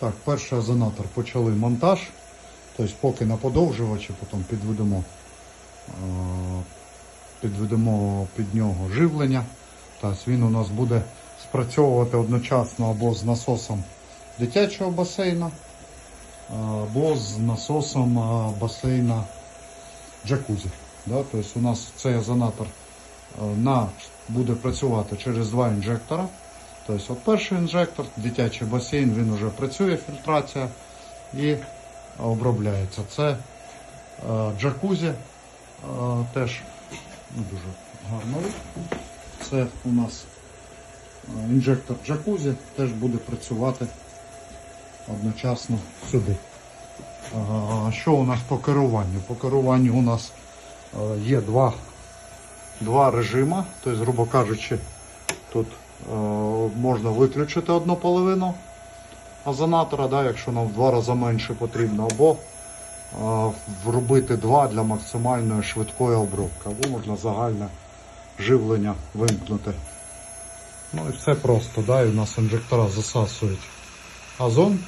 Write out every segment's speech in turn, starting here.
Так, перший озонатор почали монтаж. Тобто поки на подовжувачі, потім підведемо, е, підведемо під нього живлення. Тобто він у нас буде спрацьовувати одночасно або з насосом дитячого басейну, або з насосом е, басейна джакузі. Тобто у нас цей озонатор е, на, буде працювати через два інжектора. Тобто перший інжектор, дитячий басейн, він вже працює, фільтрація і обробляється. Це е, джакузі е, теж ну, дуже гарно. Це у нас е, інжектор джакузі теж буде працювати одночасно сюди. Що у нас по керуванню? По керуванню у нас е, є два, два режима, тобто, грубо кажучи, тут е, можна виключити одну половину озонатора, да, якщо нам в два рази менше потрібно, або е, вробити два для максимальної швидкої обробки, або можна загальне живлення вимкнути. Ну і все просто, да, і у нас інжектора засасують озон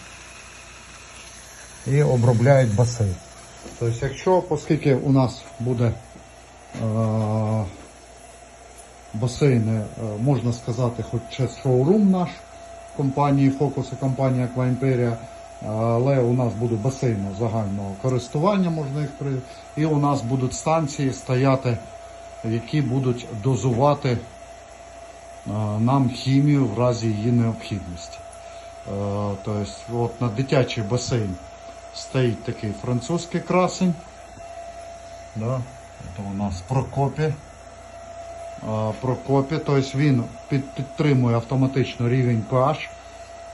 і обробляють басейн. Тобто, якщо, оскільки у нас буде е, басейни, е, можна сказати, хоч це шоурум наш компанії Focus і компанії Aqua але у нас буде басейни загального користування, можна їх при... і у нас будуть станції стояти, які будуть дозувати е, нам хімію в разі її необхідності. Е, Тобто, от на дитячий басейн стоїть такий французький красень. Да? Це у нас Прокопі. Прокопі, тобто він підтримує автоматично рівень pH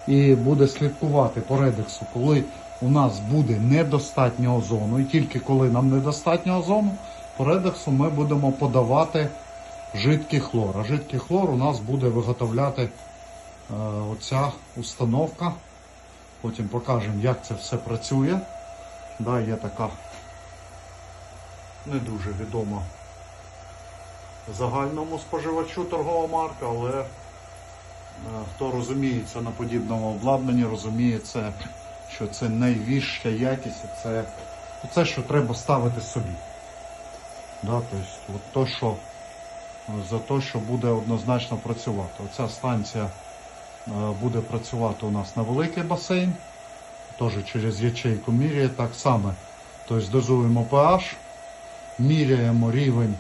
і буде слідкувати по редексу, коли у нас буде недостатньо озону. І тільки коли нам недостатньо озону, по редексу ми будемо подавати жидкий хлор. А жидкий хлор у нас буде виготовляти е, оця установка. Потім покажемо, як це все працює. Да, є така не дуже відома загальному споживачу торгова марка, але е, хто розуміється на подібному обладнанні, розуміє що це найвища якість, це це, що треба ставити собі. Да, тобто, от то, що, за те, що буде однозначно працювати. Оця станція е, буде працювати у нас на великий басейн, теж через ячейку міряє так само. Тобто дозуємо pH, міряємо рівень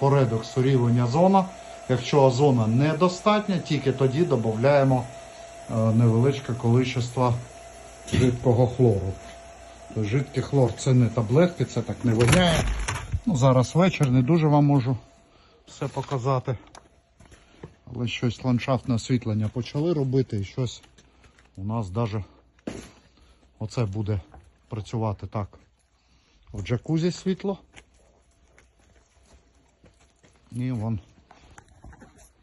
по редоксу рівень озона. Якщо озона недостатня, тільки тоді додаємо е, невеличке количество жидкого хлору. Жидкий хлор це не таблетки, це так не воняє. Ну, Зараз вечір, не дуже вам можу все показати. Але щось ландшафтне освітлення почали робити і щось у нас навіть оце буде працювати так. В джакузі світло. І вон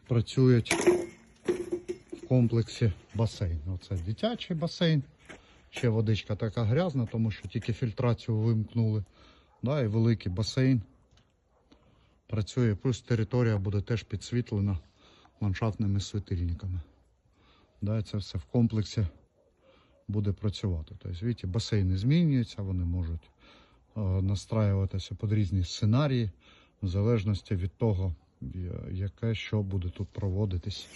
працюють в комплексі басейн. Оце дитячий басейн. Ще водичка така грязна, тому що тільки фільтрацію вимкнули. Да, і великий басейн працює, плюс територія буде теж підсвітлена ландшафтними світильниками. Да, це все в комплексі буде працювати. Тобто, бачите, басейни змінюються, вони можуть е, настраюватися під різні сценарії, в залежності від того, яке що буде тут проводитись.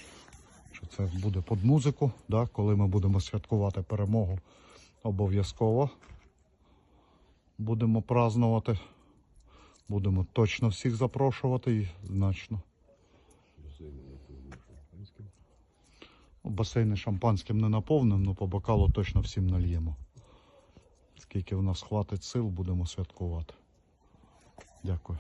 Що це буде під музику, да, коли ми будемо святкувати перемогу, обов'язково будемо празднувати. Будемо точно всіх запрошувати і значно. Ну, Басейни шампанським не наповнимо, але по бокалу точно всім нальємо. Скільки в нас хватить сил, будемо святкувати. Дякую.